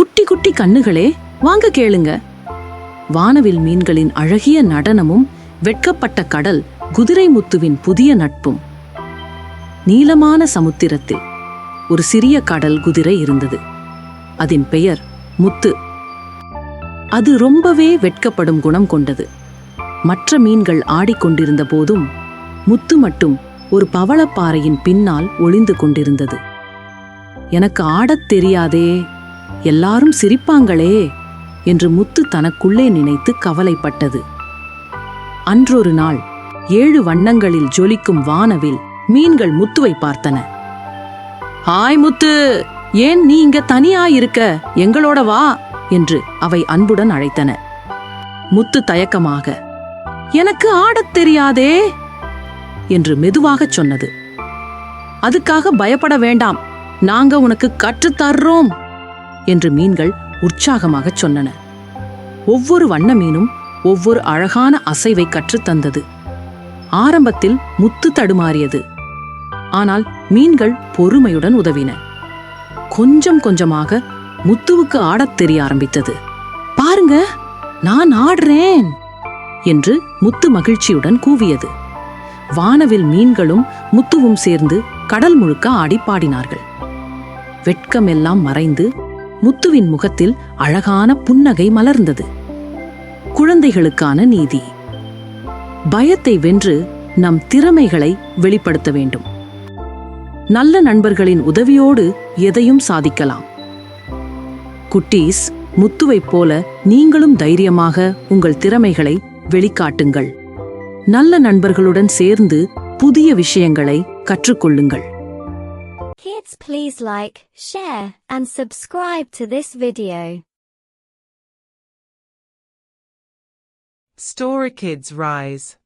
குட்டி குட்டி கண்ணுகளே வாங்க கேளுங்க. வானவில் மீன்களின் அழகிய நடனமும் வெட்கப்பட்ட கடல் குதிரை முத்துவின் புதிய நட்பும். நீளமான சமுத்திரத்தில் ஒரு சிறிய கடல் குதிரை இருந்தது. அதன் பெயர் முத்து. அது ரொம்பவே வெட்கப்படும் குணம் கொண்டது. மற்ற மீன்கள் ஆடிக்கொண்டிருந்த போதும் முத்து மட்டும் ஒரு பவளப்பாறையின் பின்னால் ஒளிந்து கொண்டிருந்தது. எனக்கு ஆடத் தெரியாதே எல்லாரும் சிரிப்பாங்களே என்று முத்து தனக்குள்ளே நினைத்து கவலைப்பட்டது. அன்றொரு நாள் ஏழு வண்ணங்களில் ஜொலிக்கும் வானவில் மீன்கள் முத்துவை பார்த்தன. ஹாய் முத்து ஏன் நீ இங்க தனியா இருக்க? எங்களோட வா என்று அவை அன்புடன் அழைத்தன. முத்து தயக்கமாக எனக்கு ஆடத் தெரியாதே என்று மெதுவாகச் சொன்னது. அதுக்காக பயப்பட வேண்டாம் நாங்க உனக்கு கற்றுத் தர்றோம் என்று மீன்கள் உற்சாகமாகச் சொன்னன. ஒவ்வொரு வண்ண மீனும் ஒவ்வொரு அழகான அசைவை கற்றுத்தந்தது ஆரம்பத்தில் முத்து தடுமாறியது. ஆனால் மீன்கள் பொறுமையுடன் உதவின. கொஞ்சம் கொஞ்சமாக முத்துவுக்கு ஆடத் தெரிய ஆரம்பித்தது. பாருங்க நான் ஆடுறேன்! என்று முத்து மகிழ்ச்சியுடன் கூவியது. வானவில் மீன்களும் முத்துவும் சேர்ந்து கடல் முழுக்க ஆடி பாடினார்கள். வெட்கமெல்லாம் மறைந்து முத்துவின் முகத்தில் அழகான புன்னகை மலர்ந்தது. குழந்தைகளுக்கான நீதி. பயத்தை வென்று நம் திறமைகளை வெளிப்படுத்த வேண்டும். நல்ல நண்பர்களின் உதவியோடு எதையும் சாதிக்கலாம். குட்டீஸ் முத்துவைப் போல நீங்களும் தைரியமாக உங்கள் திறமைகளை வெளிக்காட்டுங்கள். நல்ல நண்பர்களுடன் சேர்ந்து புதிய விஷயங்களை கற்றுக்கொள்ளுங்கள். Please like, share and subscribe to this video. Story Kids Rise